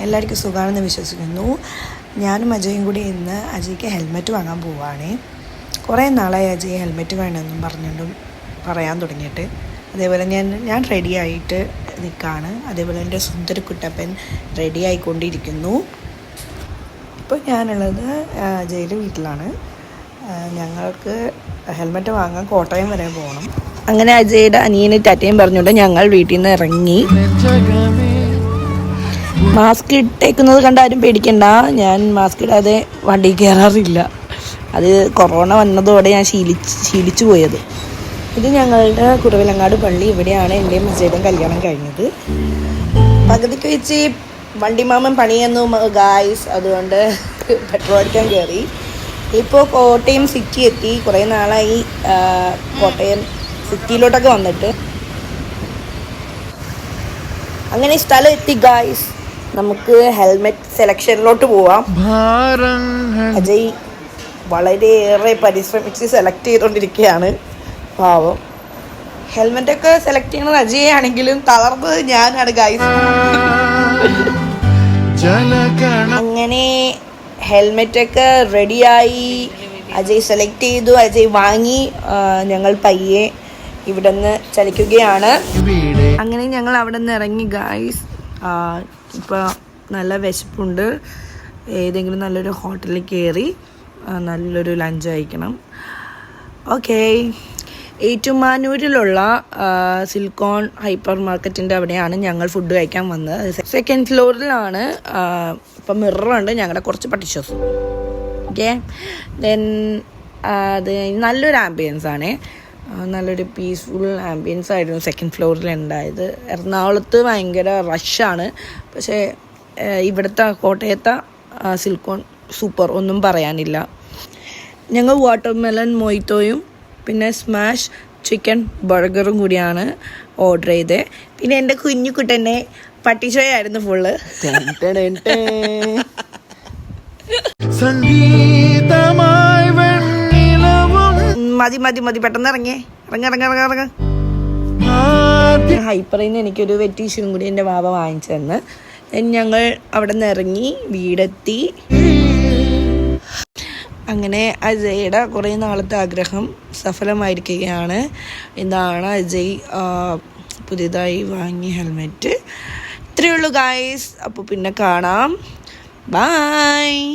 എല്ലാവർക്കും സുഖമാണെന്ന് വിശ്വസിക്കുന്നു. ഞാനും അജയും കൂടി ഇന്ന് അജയ്ക്ക് ഹെൽമെറ്റ് വാങ്ങാൻ പോവുകയാണ് കുറേ നാളായി അജയ് ഹെൽമെറ്റ് വേണമെന്നും പറഞ്ഞുകൊണ്ടും പറയാൻ തുടങ്ങിയിട്ട്. അതേപോലെ ഞാൻ ഞാൻ റെഡി ആയിട്ട് നിൽക്കുകയാണ് അതേപോലെ എന്റെ സുന്ദരക്കുട്ടപ്പൻ റെഡി ആയിക്കൊണ്ടിരിക്കുന്നു. ഇപ്പോൾ ഞാനുള്ളത് അജയുടെ വീട്ടിലാണ്. ഞങ്ങൾക്ക് ഹെൽമെറ്റ് വാങ്ങാൻ കോട്ടയം വരെ പോകണം. അങ്ങനെ അജയുടെ അനിയന് ടാറ്റയും പറഞ്ഞുകൊണ്ട് ഞങ്ങൾ വീട്ടിൽ നിന്ന് ഇറങ്ങി. മാസ്ക് ഇട്ടേക്കുന്നത് കണ്ടാരും പേടിക്കണ്ട. ഞാൻ മാസ്ക് ഇടാതെ വണ്ടി കയറാറില്ല അത് കൊറോണ വന്നതോടെ ഞാൻ ശീലിച്ച് ശീലിച്ചു പോയത്. ഇത് ഞങ്ങളുടെ കുറവിലങ്ങാട് പള്ളി. ഇവിടെയാണ് എന്റെ വിജയുടെയും കല്യാണം കഴിഞ്ഞത്. പകുതിക്ക് വെച്ച് വണ്ടിമാമൻ പണിയെന്നു ഗായ്സ് അതുകൊണ്ട് പെട്രോൾ അടിക്കാൻ കയറി ഇപ്പോൾ കോട്ടയം സിറ്റി എത്തി. കുറേ നാളായി കോട്ടയം സിറ്റിയിലോട്ടൊക്കെ വന്നിട്ട്. അങ്ങനെ സ്ഥലം എത്തി ഗായ്സ് നമുക്ക് ഹെൽമെറ്റ് സെലക്ഷനിലോട്ട് പോവാം. അജയ് വളരെയേറെ പരിശ്രമിച്ച് സെലക്ട് ചെയ്തുകൊണ്ടിരിക്കുകയാണ് പാവം. ഹെൽമെറ്റ് ഒക്കെ സെലക്ട് ചെയ്യണത് അജയ് ആണെങ്കിലും തളർന്നത് ഞാനാണ് ഗൈസ് അങ്ങനെ ഹെൽമെറ്റൊക്കെ റെഡിയായി അജയ് സെലക്ട് ചെയ്തു. അജയ് വാങ്ങി. ഞങ്ങൾ പയ്യെ ഇവിടെ നിന്ന് ചലിക്കുകയാണ് അങ്ങനെ ഞങ്ങൾ അവിടെ നിന്ന് ഇറങ്ങി ഗായ്സ് ഇപ്പോൾ നല്ല വിശപ്പുണ്ട്. ഏതെങ്കിലും നല്ലൊരു ഹോട്ടലിൽ കയറി നല്ലൊരു ലഞ്ച് കഴിക്കണം. ഓക്കെ. ഏറ്റുമാനൂരിലുള്ള സിൽക്കോൺ ഹൈപ്പർ മാർക്കറ്റിന്റെ അവിടെയാണ് ഞങ്ങൾ ഫുഡ് കഴിക്കാൻ വന്നത്. സെക്കൻഡ് ഫ്ലോറിലാണ് ഇപ്പം മിററുണ്ട് ഞങ്ങളുടെ കുറച്ച് പട്ടിഷോസ് ഓക്കെ. ദെൻ അത് നല്ലൊരു ആംബിയൻസ് ആണ്. നല്ലൊരു പീസ്ഫുൾ ആംബിയൻസ് ആയിരുന്നു സെക്കൻഡ് ഫ്ലോറിൽ ഉണ്ടായത് എറണാകുളത്ത് ഭയങ്കര റഷാണ് പക്ഷേ ഇവിടുത്തെ കോട്ടയത്തെ സിൽക്കോൺ സൂപ്പർ ഒന്നും പറയാനില്ല. ഞങ്ങൾ വാട്ടർമെലൺ മൊയ്ത്തോയും പിന്നെ സ്മാഷ് ചിക്കൻ ബർഗറും കൂടിയാണ് ഓർഡർ ചെയ്തത് പിന്നെ എന്റെ കുഞ്ഞു കുട്ടനെ പട്ടിച്ചോയായിരുന്നു ഫുള്ള് സംഗീതമായി മതി മതി മതി പെട്ടെന്ന് ഇറങ്ങിയേ. ഇറങ്ങി ഇറങ്ങി ഇറങ്ങി ഇറങ്ങി. ഹൈപ്പറിൽ നിന്ന് എനിക്കൊരു വെറ്റീഷനും കൂടി എന്റെ വാവ വാങ്ങിച്ചു തന്ന് ഞങ്ങൾ അവിടെ നിന്ന് ഇറങ്ങി വീടെത്തി. അങ്ങനെ അജയുടെ കുറേ നാളത്തെ ആഗ്രഹം സഫലമായിരിക്കുകയാണ്. ഇതാണ് അജയ് പുതിയതായി വാങ്ങിയ ഹെൽമെറ്റ്. ഇത്രയേ ഉള്ളൂ ഗായ്സ് അപ്പോൾ പിന്നെ കാണാം. ബായ്